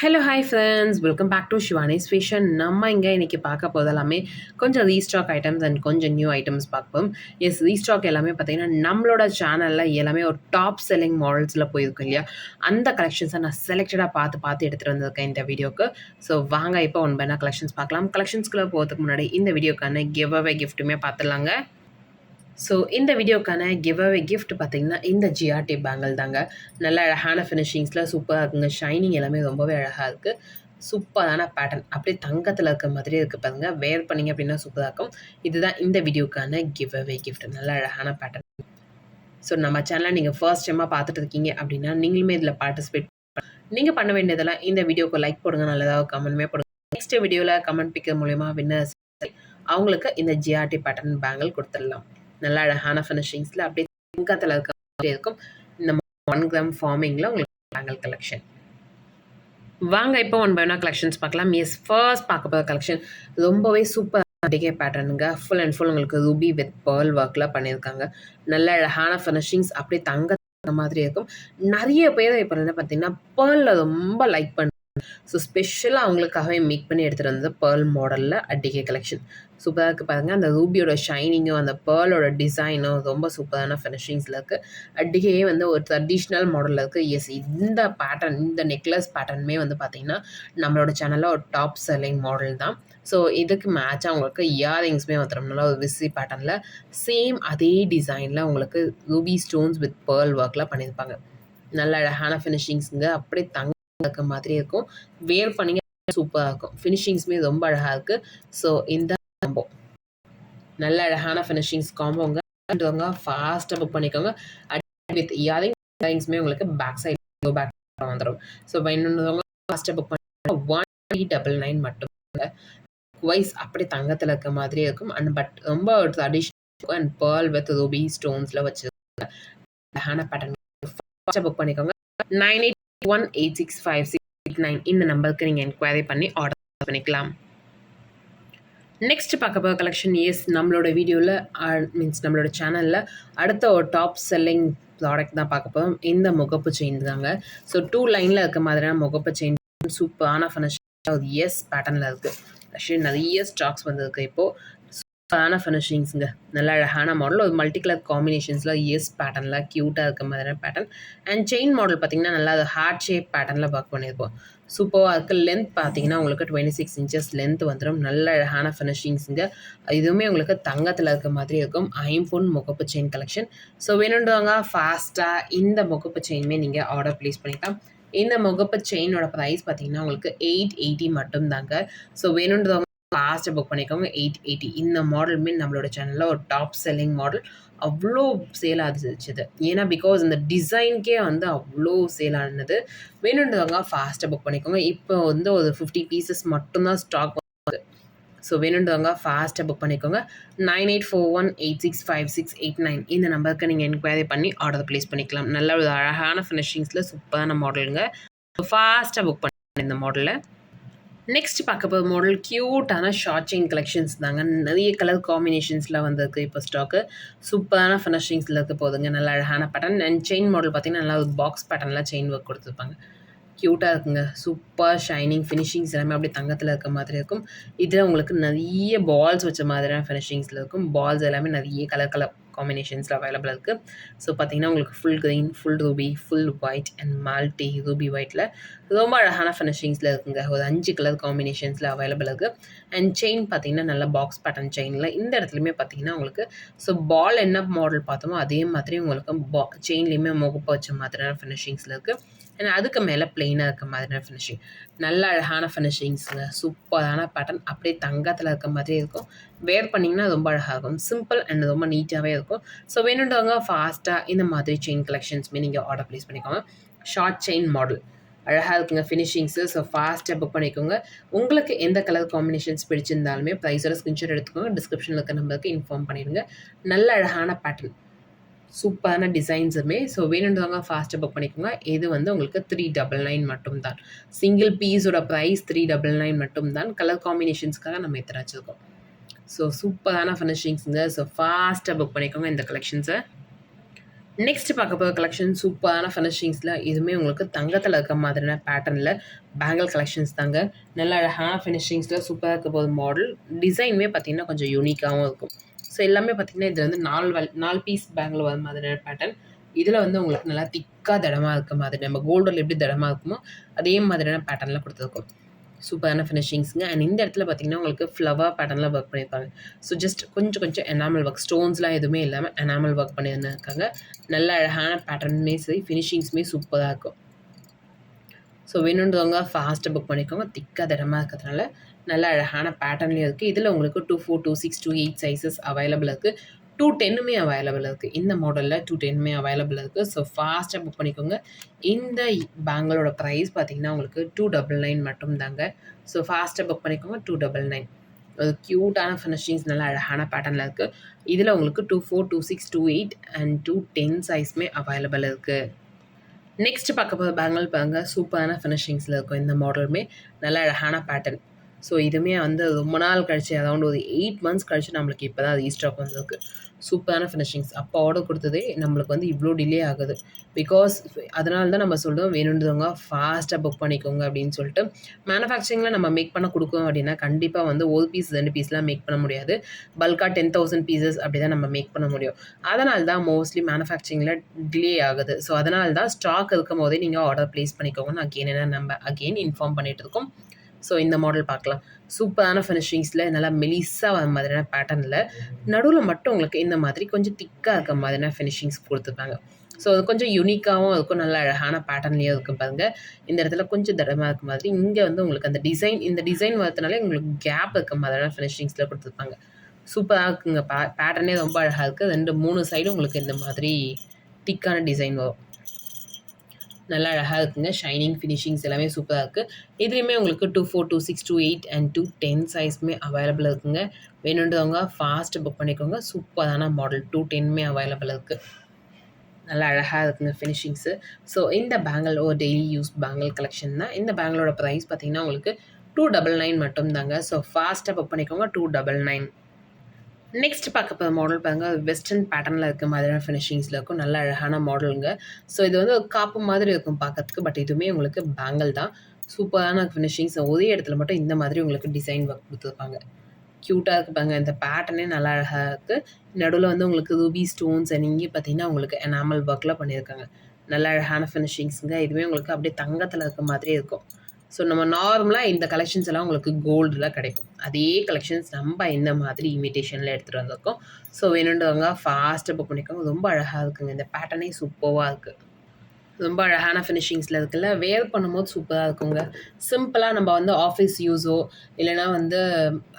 Hello hi friends welcome back to Shivani station நம்ம இங்கே இன்றைக்கி பார்க்க போது எல்லாமே கொஞ்சம் ரீஸ்டாக் ஐட்டம்ஸ் அண்ட் கொஞ்சம் நியூ ஐட்டம்ஸ் பார்ப்போம். எஸ் ரீஸ்டாக் எல்லாமே பார்த்தீங்கன்னா நம்மளோட சேனலில் எல்லாமே ஒரு டாப் செல்லிங் மாடல்ஸில் போயிருக்கும் இல்லையா? அந்த கலெக்ஷன்ஸை நான் செலக்டடாக பார்த்து பார்த்து எடுத்துகிட்டு வந்திருக்கேன் இந்த வீடியோக்கு. ஸோ வாங்க இப்போ ஒன் பை கலெக்ஷன்ஸ் பார்க்கலாம் கலெக்ஷன்ஸ்குள்ளே போகிறதுக்கு முன்னாடி இந்த வீடியோக்கான கிவ் அவே கிஃப்ட்டுமே பார்த்துடலாங்க. ஸோ இந்த வீடியோக்கான கிவ் அவே கிஃப்ட் பார்த்தீங்கன்னா இந்த ஜிஆர்டி பேங்கிள் தாங்க. நல்ல அழகான ஃபினிஷிங்ஸில் சூப்பராக இருக்குங்க. ஷைனிங் எல்லாமே ரொம்பவே அழகாக இருக்குது சூப்பரான பேட்டர்ன் அப்படியே தங்கத்தில் இருக்க மாதிரி இருக்குது பாருங்க. வேர் பண்ணிங்க அப்படின்னா சூப்பராக இருக்கும். இதுதான் இந்த வீடியோக்கான கிவ் அவே கிஃப்ட் நல்ல அழகான பேட்டர்ன் ஸோ நம்ம சேனலை நீங்கள் ஃபர்ஸ்ட் டைமாக பார்த்துட்டு இருக்கீங்க அப்படின்னா நீங்களுமே இதில் பார்ட்டிசிபேட் நீங்கள் பண்ண வேண்டியதெல்லாம் இந்த வீடியோக்கு லைக் போடுங்க. நல்லதாக கமெண்ட்மே போடுங்க. நெக்ஸ்ட் வீடியோவில் கமெண்ட் பிக்கர் மூலயமா வின்னர் அவங்களுக்கு இந்த ஜிஆர்டி பேட்டர்ன் பேங்கிள் கொடுத்துடலாம். நல்ல அழகான ஃபினிஷிங்ஸில் அப்படியே தங்கத்தில் இருக்க மாதிரி இருக்கும். இந்த ஒன் கிராம் ஃபார்மிங்கில் உங்களுக்கு பேங்கல் கலெக்ஷன் வாங்க இப்போ ஒன் பை ஒன் கலெக்ஷன்ஸ் பார்க்கலாம். எஸ் ஃபர்ஸ்ட் பார்க்க போகிற கலெக்ஷன் ரொம்பவே சூப்பர் டிகே பேட்டர்னுங்க ஃபுல் அண்ட் ஃபுல் உங்களுக்கு ரூபி வித் பேர்ல் ஒர்க்கில் பண்ணியிருக்காங்க. நல்ல அழகான ஃபினிஷிங்ஸ் அப்படியே தங்க மாதிரி இருக்கும். நிறைய பேர் இப்போ என்ன பார்த்தீங்கன்னா பேர்லில் ரொம்ப லைக் பண்ண ஸோ ஸ்பெஷலாக அவங்களுக்காகவே மேக் பண்ணி எடுத்துகிட்டு வந்தது பேர்ல் மாடலில் அட்டிகே கலெக்ஷன் சூப்பராக இருக்குது பாருங்கள் அந்த ரூபியோட ஷைனிங்கும் அந்த பேர்லோட டிசைனும் ரொம்ப சூப்பரான ஃபினிஷிங்ஸில் இருக்குது அட்டிகையே வந்து ஒரு ட்ரெடிஷ்னல் மாடலில் இருக்குது எஸ் இந்த பேட்டர்ன் இந்த நெக்லஸ் பேட்டர்னுமே வந்து பார்த்திங்கன்னா நம்மளோட சேனலில் ஒரு டாப் செல்லிங் மாடல் தான். ஸோ இதுக்கு மேட்சாக உங்களுக்கு இயரிங்ஸுமே வந்துடும்னால ஒரு விசி பேட்டர்னில் சேம் அதே டிசைனில் உங்களுக்கு ரூபி ஸ்டோன்ஸ் வித் பேர்ல் ஒர்க்கில் பண்ணியிருப்பாங்க. நல்ல அழகான ஃபினிஷிங்ஸுங்க அப்படியே தங்க இருக்க மாதிரி இருக்கும். வேர் பண்ணிங்க சூப்பராக இருக்கும். ஃபினிஷிங்ஸுமே ரொம்ப அழகாக இருக்குது ஸோ இந்த காம்போ நல்ல அழகான ஃபினிஷிங்ஸ் காம்போங்க ஃபாஸ்ட்டாக புக் பண்ணிக்கோங்க. வித் இயரிங் இயரிங்ஸுமே உங்களுக்கு பேக் சைட் பேக் வந்துடும் ஸோ இன்னொன்றவங்க ஃபாஸ்ட்டாக புக் பண்ணி ஒன் த்ரீ டபுள் நைன் மட்டும் வைஸ் அப்படி தங்கத்தில் இருக்க மாதிரி இருக்கும். அண்ட் பட் ரொம்ப traditional and pearl with ruby ஸ்டோன்ஸில் வச்சுருக்காங்க அழகான பேட்டர்ன் ஃபாஸ்ட்டாக புக் பண்ணிக்கோங்க. Nine eight one eight six five six eight nine இந்த நம்பருக்கு நீங்கள் என்கொயரி பண்ணி ஆர்டர் பண்ணிக்கலாம். நெக்ஸ்ட் பார்க்க போகிற கலெக்ஷன் எஸ் நம்மளோட வீடியோவில் மீன்ஸ் uh, நம்மளோட சேனலில் அடுத்த ஒரு டாப் செல்லிங் ப்ராடக்ட் தான் பார்க்க போகிறோம் இந்த முகப்பு செயின் தாங்க. ஸோ டூ லைனில் இருக்க மாதிரியான முகப்பு செயின் சூப்பரான ஃபினிஷ் எஸ் பேட்டர்னில் இருக்குது ஆக்சுவலி நிறைய ஸ்டாக்ஸ் வந்திருக்கு இப்போது சூப்பரான ஃபினிஷிங்ஸுங்க நல்ல அழகான மாடல் ஒரு மல்டி கலர் காம்பினேஷன்ஸில் இயர்ஸ் பேட்டர்னில் க்யூட்டாக இருக்க மாதிரியான பேட்டர்ன் அண்ட் செயின் மாடல் பார்த்திங்கன்னா நல்லா அது ஹார்ட் ஷேப் பேட்டர்னில் ஒர்க் பண்ணியிருப்போம் சூப்பராக இருக்குது லென்த் பார்த்தீங்கன்னா உங்களுக்கு டுவெண்ட்டி சிக்ஸ் இன்ச்சஸ் லென்த் வந்துடும் நல்ல அழகான ஃபினிஷிங்ஸுங்க இதுவுமே உங்களுக்கு தங்கத்தில் இருக்க மாதிரி இருக்கும். ஐம்பொன் முகப்பு செயின் கலெக்ஷன் ஸோ வேணுன்றவங்க ஃபாஸ்ட்டாக இந்த முகப்பு செயினுமே நீங்கள் ஆர்டர் ப்ளேஸ் பண்ணிக்கலாம். இந்த முகப்பு செயினோட ப்ரைஸ் பார்த்தீங்கன்னா உங்களுக்கு எயிட் எயிட்டி மட்டும் தாங்க ஸோ வேணுன்றவங்க ஃபாஸ்ட்டாக புக் பண்ணிக்கோங்க எயிட் எயிட்டி இந்த மாடலுமே நம்மளோட சேனலில் ஒரு டாப் செல்லிங் மாடல் அவ்வளோ சேல் ஆகிடுச்சுது ஏன்னா பிகாஸ் இந்த டிசைன்கே வந்து அவ்வளோ சேல் ஆனது வேணுன்றவங்க ஃபாஸ்ட்டாக புக் பண்ணிக்கோங்க. இப்போ வந்து ஒரு ஃபிஃப்டி பீசஸ் மட்டும்தான் ஸ்டாக் வந்து. ஸோ வேணுன்றவங்க ஃபாஸ்ட்டாக புக் பண்ணிக்கோங்க. Nine eight four one eight six five six eight nine இந்த நம்பருக்கு நீங்கள் என்கொயரி பண்ணி ஆர்டர் ப்ளேஸ் பண்ணிக்கலாம். நல்ல ஒரு அழகான ஃபினிஷிங்ஸில் சூப்பரான மாடலுங்க ஃபாஸ்ட்டாக புக் பண்ணி இந்த மாடலில் நெக்ஸ்ட் பார்க்க போகிற மாடல் க்யூட்டான ஷார்ட் செயின் கலெக்ஷன்ஸ் தாங்க. நிறைய கலர் காம்பினேஷன்ஸில் வந்திருக்கு இப்போ ஸ்டாக்கு சூப்பரான ஃபினிஷிங்ஸில் இருக்க போதுங்க. நல்ல அழகான பேட்டர்ன் அண்ட் செயின் மாடல் பார்த்திங்கன்னா நல்லா ஒரு பாக்ஸ் பேட்டர்னில் செயின் ஒர்க் கொடுத்துருப்பாங்க. க்யூட்டாக இருக்குங்க. சூப்பர் ஷைனிங் ஃபினிஷிங்ஸ் எல்லாமே அப்படியே தங்கத்தில் இருக்க மாதிரி இருக்கும். இதில் உங்களுக்கு நிறைய பால்ஸ் வச்ச மாதிரியான ஃபினிஷிங்ஸில் இருக்கும். பால்ஸ் எல்லாமே நிறைய கலர் கலர் காம்பினேஷன்ஸில் அவைலபிள் இருக்குது ஸோ பார்த்தீங்கன்னா உங்களுக்கு full green full ruby full white and multi ruby ஒயிட்டில் ரொம்ப அழகான ஃபினிஷிங்ஸில் இருக்குங்க. ஒரு அஞ்சு கலர் காம்பினேஷன்ஸில் அவைலபிள் இருக்குது அண்ட் செயின் பார்த்தீங்கன்னா நல்ல பாக்ஸ் பேட்டர்ன் செயினில் இந்த இடத்துலையுமே பார்த்தீங்கன்னா உங்களுக்கு ஸோ பால் என்ன மாடல் பார்த்தோமோ அதே மாதிரி உங்களுக்கு பா செயின்லேயுமே முகப்ப வச்ச மாதிரியான ஃபினிஷிங்ஸில் இருக்குது ஏன்னா அதுக்கு மேலே பிளெயினாக இருக்க மாதிரியான ஃபினிஷிங் நல்ல அழகான ஃபினிஷிங்ஸுங்க சூப்பரான பேட்டர்ன் அப்படியே தங்கத்தில் இருக்க மாதிரி இருக்கும். வேர் பண்ணிங்கன்னா ரொம்ப அழகாக இருக்கும் சிம்பிள் அண்ட் ரொம்ப நீட்டாகவே இருக்கும். ஸோ வேணுன்றவங்க ஃபாஸ்ட்டாக இந்த மாதிரி செயின் கலெக்ஷன்ஸுமே நீங்கள் ஆர்டர் ப்ளேஸ் பண்ணிக்கோங்க. ஷார்ட் செயின் மாடல் அழகாக இருக்குங்க ஃபினிஷிங்ஸு ஸோ ஃபாஸ்ட்டாக புக் பண்ணிக்கோங்க. உங்களுக்கு எந்த கலர் காம்பினேஷன்ஸ் பிடிச்சிருந்தாலுமே ப்ரைஸோட ஸ்க்ரீன்ஷாட் எடுத்துக்கோங்க. டிஸ்கிரிப்ஷனில் இருக்க நம்பருக்கு இன்ஃபார்ம் பண்ணிடுங்க. நல்ல அழகான பேட்டர்ன் சூப்பரான டிசைன்ஸுமே ஸோ வேணுன்றவங்க ஃபாஸ்ட்டாக புக் பண்ணிக்கோங்க. இது வந்து உங்களுக்கு த்ரீ டபுள் நைன் மட்டும்தான். சிங்கிள் பீஸோட ப்ரைஸ் த்ரீ டபுள் நைன் மட்டும் தான் கலர் காம்பினேஷன்ஸ்க்காக நம்ம எத்தனை வச்சுருக்கோம். ஸோ சூப்பரான ஃபினிஷிங்ஸுங்க ஸோ ஃபாஸ்ட்டாக புக் பண்ணிக்கோங்க இந்த கலெக்ஷன்ஸை நெக்ஸ்ட் பார்க்க போகிற கலெக்ஷன் சூப்பரான ஃபினிஷிங்ஸில் இதுவுமே உங்களுக்கு தங்கத்தில் இருக்க மாதிரியான பேட்டர்னில் பேங்கிள் கலெக்ஷன்ஸ் தாங்க. நல்ல அழகான ஃபினிஷிங்ஸில் சூப்பராக இருக்க போகுது மாடல் டிசைனுமே பார்த்திங்கன்னா கொஞ்சம் யூனிக்காகவும் இருக்கும். ஸோ எல்லாமே பார்த்திங்கன்னா இது வந்து நாலு வல் நாலு பீஸ் பேங்கில் வர மாதிரியான பேட்டர்ன் இதில் வந்து உங்களுக்கு நல்லா திக்காக திடமாக இருக்க மாதிரி நம்ம கோல்டில் எப்படி திடமாக இருக்குமோ அதே மாதிரியான பேட்டர்னில் கொடுத்துருக்கோம். சூப்பரான ஃபினிஷிங்ஸுங்க அண்ட் இந்த இடத்துல பார்த்தீங்கன்னா உங்களுக்கு ஃப்ளவர் பேட்டர்னில் ஒர்க் பண்ணியிருப்பாங்க ஸோ ஜஸ்ட் கொஞ்சம் கொஞ்சம் எனாமல் ஒர்க் ஸ்டோன்ஸ்லாம் எதுவுமே இல்லாமல் எனாமல் ஒர்க் பண்ணியிருந்திருக்காங்க. நல்ல அழகான பேட்டர்னுமே சரி ஃபினிஷிங்ஸுமே சூப்பராக இருக்கும். ஸோ வேணுன்றவங்க ஃபாஸ்ட்டாக புக் பண்ணிக்கோங்க. திக்காக திடமாக இருக்கிறதுனால நல்ல அழகான பேட்டர்ன்லேயும் இருக்குது இதில் உங்களுக்கு two four two six two eight sizes available இருக்குது டூ டென்னுமே அவைலபிள் இருக்குது இந்த மாடலில் டூ டென்னுமே அவைலபிள் இருக்குது ஸோ ஃபாஸ்ட்டாக புக் பண்ணிக்கோங்க. இந்த பேங்கிளோட ப்ரைஸ் பார்த்தீங்கன்னா உங்களுக்கு டூ டபுள் நைன் மட்டும்தாங்க ஸோ ஃபாஸ்ட்டாக புக் பண்ணிக்கோங்க. டூ டபுள் நைன் ஒரு க்யூட்டான ஃபினிஷிங்ஸ் நல்லா அழகான பேட்டர்னில் இருக்குது இதில் உங்களுக்கு two four two six two eight and two ten சைஸ்மே available இருக்குது நெக்ஸ்ட் பார்க்க போகிற பேங்கிள் பாருங்க. சூப்பரான ஃபினிஷிங்ஸில் இருக்கும் இந்த மாடலுமே நல்ல அழகான பேட்டர்ன் ஸோ இதுவுமே வந்து ரொம்ப நாள் கழிச்சு அரௌண்ட் ஒரு எயிட் மந்த்ஸ் கழிச்சு நம்மளுக்கு இப்போ தான் அது ஈஸ்டாக் வந்திருக்கு. சூப்பரான ஃபினிஷிங்ஸ் அப்போ ஆர்டர் கொடுத்ததே நம்மளுக்கு வந்து இவ்வளோ டிலே ஆகுது. பிகாஸ் அதனால தான் நம்ம சொல்கிறோம் வேணுன்றவங்க ஃபாஸ்ட்டாக புக் பண்ணிக்கோங்க அப்படின்னு சொல்லிட்டு மேனுஃபேக்சரிங்கில் நம்ம மேக் பண்ண கொடுக்கோம் அப்படின்னா கண்டிப்பாக வந்து ஒரு பீஸ் ரெண்டு பீஸ்லாம் மேக் பண்ண முடியாது. பல்காக டென் தௌசண்ட் பீசஸ் அப்படி தான் நம்ம மேக் பண்ண முடியும். அதனால தான் மோஸ்ட்லி மேனுஃபேக்சரிங்கில் டிலே ஆகுது. ஸோ அதனால தான் ஸ்டாக் இருக்கும் போதே நீங்கள் ஆர்டர் ப்ளேஸ் பண்ணிக்கோங்க அகெயின் என்ன நம்ம அகெயின் இன்ஃபார்ம் பண்ணிகிட்டு இருக்கோம். ஸோ இந்த மாடல் பார்க்கலாம். சூப்பரான ஃபினிஷிங்ஸில் நல்லா மெலிஸாக வர மாதிரியான பேட்டர்னில் நடுவில் மட்டும் உங்களுக்கு இந்த மாதிரி கொஞ்சம் திக்காக இருக்க மாதிரியான ஃபினிஷிங்ஸ் கொடுத்துருப்பாங்க. ஸோ அது கொஞ்சம் யூனிக்காகவும் இருக்கும் நல்ல அழகான பேட்டர்ன்லேயும் இருக்கும் பாருங்கள் இந்த இடத்துல கொஞ்சம் தடமாக இருக்க மாதிரி இங்கே வந்து உங்களுக்கு அந்த டிசைன் இந்த டிசைன் வரதுனாலே உங்களுக்கு கேப் இருக்க மாதிரியான ஃபினிஷிங்ஸில் கொடுத்துருப்பாங்க. சூப்பராக இருக்குங்க பே பேட்டர்னே ரொம்ப அழகாக இருக்குது ரெண்டு மூணு சைடும் உங்களுக்கு இந்த மாதிரி திக்கான டிசைன் வரும். நல்லா அழகாக இருக்குங்க. ஷைனிங் ஃபினிஷிங்ஸ் எல்லாமே சூப்பராக இருக்குது இதுலேயுமே உங்களுக்கு two four two six two eight and two ten சைஸ்மே available இருக்குங்க. வேணுன்றவங்க ஃபாஸ்ட் புக் பண்ணிக்கோங்க. சூப்பரான மாடல் டூ டென்மே அவைலபிள் இருக்குது நல்லா அழகாக இருக்குங்க ஃபினிஷிங்ஸு ஸோ இந்த பேங்கிள் ஒரு டெய்லி யூஸ் பேங்கிள் கலெக்ஷன் தான். இந்த பேங்கிளோட ப்ரைஸ் பார்த்தீங்கன்னா உங்களுக்கு டூ டபுள் நைன் மட்டும் தாங்க ஸோ ஃபாஸ்ட்டாக புக் பண்ணிக்கோங்க. டூ டபுள் நைன் நெக்ஸ்ட் பார்க்க போகிற மாடல் பாருங்கள் வெஸ்டர்ன் பேட்டர்னில் இருக்க மாதிரியான ஃபினிஷிங்ஸில் இருக்கும். நல்ல அழகான மாடலுங்க ஸோ இது வந்து ஒரு காப்பு மாதிரி இருக்கும் பார்க்கறதுக்கு. பட் இதுவுமே உங்களுக்கு பேங்கிள் தான். சூப்பரான ஃபினிஷிங்ஸ் ஒரே இடத்துல மட்டும் இந்த மாதிரி உங்களுக்கு டிசைன் ஒர்க் கொடுத்துருப்பாங்க. க்யூட்டாக இருக்கு பாருங்க. இந்த பேட்டர்னே நல்லா அழகாக இருக்குது நடுவில் வந்து உங்களுக்கு ரூபி ஸ்டோன்ஸ் நீங்கள் பார்த்தீங்கன்னா உங்களுக்கு எனாமல் ஒர்க்கில் பண்ணியிருக்காங்க. நல்ல அழகான ஃபினிஷிங்ஸுங்க இதுவுமே உங்களுக்கு அப்படியே தங்கத்தில் இருக்க மாதிரியே இருக்கும். ஸோ நம்ம நார்மலாக இந்த கலெக்ஷன்ஸ் எல்லாம் உங்களுக்கு கோல்டில் கிடைக்கும். அதே கலெக்ஷன்ஸ் நம்ம இந்த மாதிரி இமிட்டேஷனில் எடுத்துகிட்டு வந்திருக்கோம். ஸோ வேணுன்றவங்க ஃபாஸ்ட்டாக புக் பண்ணிக்கோங்க. ரொம்ப அழகாக இருக்குங்க. இந்த பேட்டர்னே சூப்பராக இருக்குது ரொம்ப அழகான ஃபினிஷிங்ஸில் இருக்குல்ல. வேர் பண்ணும்போது சூப்பராக இருக்குங்க. சிம்பிளாக நம்ம வந்து ஆஃபீஸ் யூஸோ இல்லைனா வந்து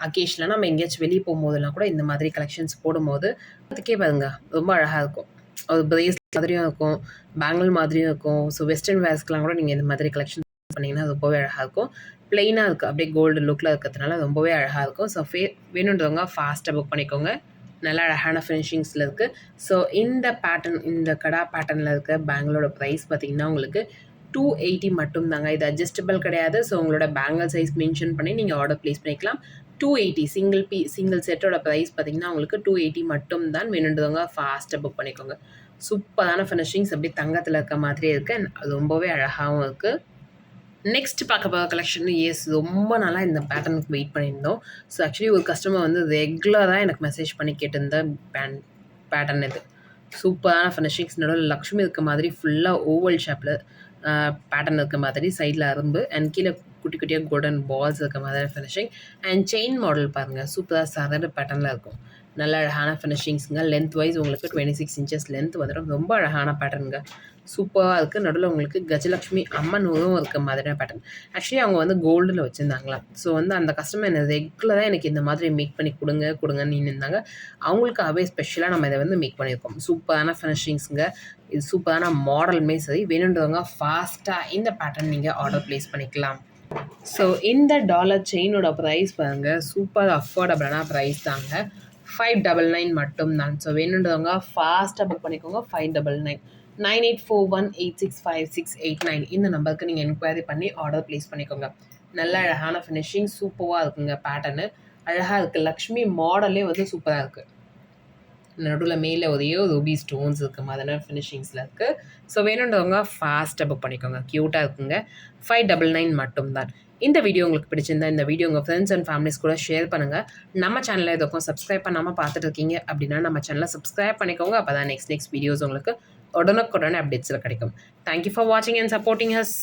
அக்கேஷனாக நம்ம எங்கேயாச்சும் வெளியே போகும்போதெல்லாம் கூட இந்த மாதிரி கலெக்ஷன்ஸ் போடும்போது அதுக்கே பாருங்க. ரொம்ப அழகாக இருக்கும். ஒரு பிரேஸ் மாதிரியும் இருக்கும். பேங்கிள் மாதிரியும் இருக்கும். ஸோ வெஸ்டர்ன் வேர்ஸ்க்கெலாம் கூட நீங்கள் இந்த மாதிரி கலெக்ஷன் பண்ணிங்கன்னா ரொம்பவே அழகாக இருக்கும். ப்ளெயினாக இருக்குது அப்படியே கோல்டு லுக்கில் இருக்கிறதுனால ரொம்பவே அழகாக இருக்கும். ஸோ ஃபே வேணுன்றவங்க ஃபாஸ்ட்டாக புக் பண்ணிக்கோங்க. நல்ல அழகான ஃபினிஷிங்ஸில் இருக்குது ஸோ இந்த பேட்டர்ன் இந்த கடா பேட்டர்னில் இருக்க பேங்கிளோட ப்ரைஸ் பார்த்திங்கன்னா உங்களுக்கு டூ எயிட்டி மட்டும் தாங்க இது அட்ஜஸ்டபிள் கிடையாது. ஸோ உங்களோட பேங்கிள் சைஸ் மென்ஷன் பண்ணி நீங்கள் ஆர்டர் ப்ளேஸ் பண்ணிக்கலாம். டூ எயிட்டி சிங்கிள் பீ சிங்கிள் செட்டோட ப்ரைஸ் பார்த்திங்கன்னா உங்களுக்கு டூ எயிட்டி மட்டும் தான் வேணுன்றவங்க ஃபாஸ்ட்டாக புக் பண்ணிக்கோங்க. சூப்பரான ஃபினிஷிங்ஸ் அப்படியே தங்கத்தில் இருக்க மாதிரியே இருக்குது அது ரொம்பவே அழகாகவும் இருக்குது நெக்ஸ்ட் பார்க்க போகிற கலெக்ஷன் எஸ் ரொம்ப நாளாக இந்த பேட்டர்னுக்கு வெயிட் பண்ணியிருந்தோம். ஸோ ஆக்சுவலி ஒரு கஸ்டமர் வந்து ரெகுலராக எனக்கு மெசேஜ் பண்ணி கேட்டிருந்த பேன் பேட்டர்ன் இது. சூப்பரான ஃபினிஷிங்ஸ் நடுவில் லக்ஷ்மி இருக்க மாதிரி ஃபுல்லாக ஓவல் ஷேப்பில் பேட்டர்ன் இருக்க மாதிரி சைடில் அரும்பு அண்ட் கீழே குட்டி குட்டியாக கோல்டன் பால்ஸ் இருக்க மாதிரி ஃபினிஷிங் அண்ட் செயின் மாடல் பாருங்கள் சூப்பராக சரடு பேட்டர்னில் இருக்கும். நல்ல அழகான ஃபினிஷிங்ஸுங்க லென்த் வைஸ் உங்களுக்கு டுவெண்ட்டி சிக்ஸ் இன்ச்சஸ் லென்த் வந்துடும். ரொம்ப அழகான பேட்டர்னுங்க சூப்பராக இருக்குது நடுவில் உங்களுக்கு கஜலட்சுமி அம்மன் உருவம் இருக்க மாதிரியான பேட்டர்ன் ஆக்சுவலி அவங்க வந்து கோல்டில் வச்சுருந்தாங்களாம் ஸோ வந்து அந்த கஸ்டமர் என்ன ரெகுலராக எனக்கு இந்த மாதிரி மேக் பண்ணி கொடுங்க கொடுங்கன்னு இருந்தாங்க. அவங்களுக்காகவே ஸ்பெஷலாக நம்ம இதை வந்து மேக் பண்ணியிருக்கோம். சூப்பரான ஃபினிஷிங்ஸுங்க இது சூப்பரான மாடலுமே சரி வேணுன்றவங்க ஃபாஸ்ட்டாக இந்த பேட்டர்ன் நீங்கள் ஆர்டர் ப்ளேஸ் பண்ணிக்கலாம். ஸோ இந்த டாலர் செயினோட ப்ரைஸ் பாருங்கள் சூப்பர் அஃபோர்டபுளான ப்ரைஸ் தாங்க. ஃபைவ் டபுள் நைன் மட்டும்தான். ஸோ வேணுன்றவங்க ஃபாஸ்ட்டாக புக் பண்ணிக்கோங்க. Five double nine nine eight four one eight six five six eight nine இந்த நம்பருக்கு நீங்கள் என்கொயரி பண்ணி ஆர்டர் ப்ளேஸ் பண்ணிக்கோங்க. நல்ல அழகான ஃபினிஷிங் சூப்பராக இருக்குங்க பேட்டர்னு அழகாக இருக்குது லக்ஷ்மி மாடலே வந்து சூப்பராக இருக்குது நடுவில் மேலே ஒரே ஒரு ரூபி ஸ்டோன்ஸ் இருக்குது மாதிரியான ஃபினிஷிங்ஸில் இருக்குது ஸோ வேணுன்றவங்க ஃபாஸ்ட்டாக புக் பண்ணிக்கோங்க. க்யூட்டாக இருக்குங்க. ஃபைவ் டபுள் நைன் மட்டும்தான். இந்த வீடியோ உங்களுக்கு பிடிச்சிருந்தா இந்த வீடியோ உங்கள் ஃப்ரெண்ட்ஸ் அண்ட் ஃபேமிலிஸ் கூட ஷேர் பண்ணுங்கள் நம்ம சேனலில் எதுக்கும் சப்ஸ்கிரைப் பண்ணாமல் பார்த்துட்டு இருக்கீங்க அப்படின்னா நம்ம சேனலை சப்ஸ்கிரைப் பண்ணிக்கோங்க. அப்போ தான் நெக்ஸ்ட் நெக்ஸ்ட் வீடியோஸ் உங்களுக்கு உடனுக்குடனே அப்டேட்ஸில் கிடைக்கும். தேங்க்யூ ஃபார் வாட்சிங் அண்ட் சப்போர்ட்டிங் ஹஸ்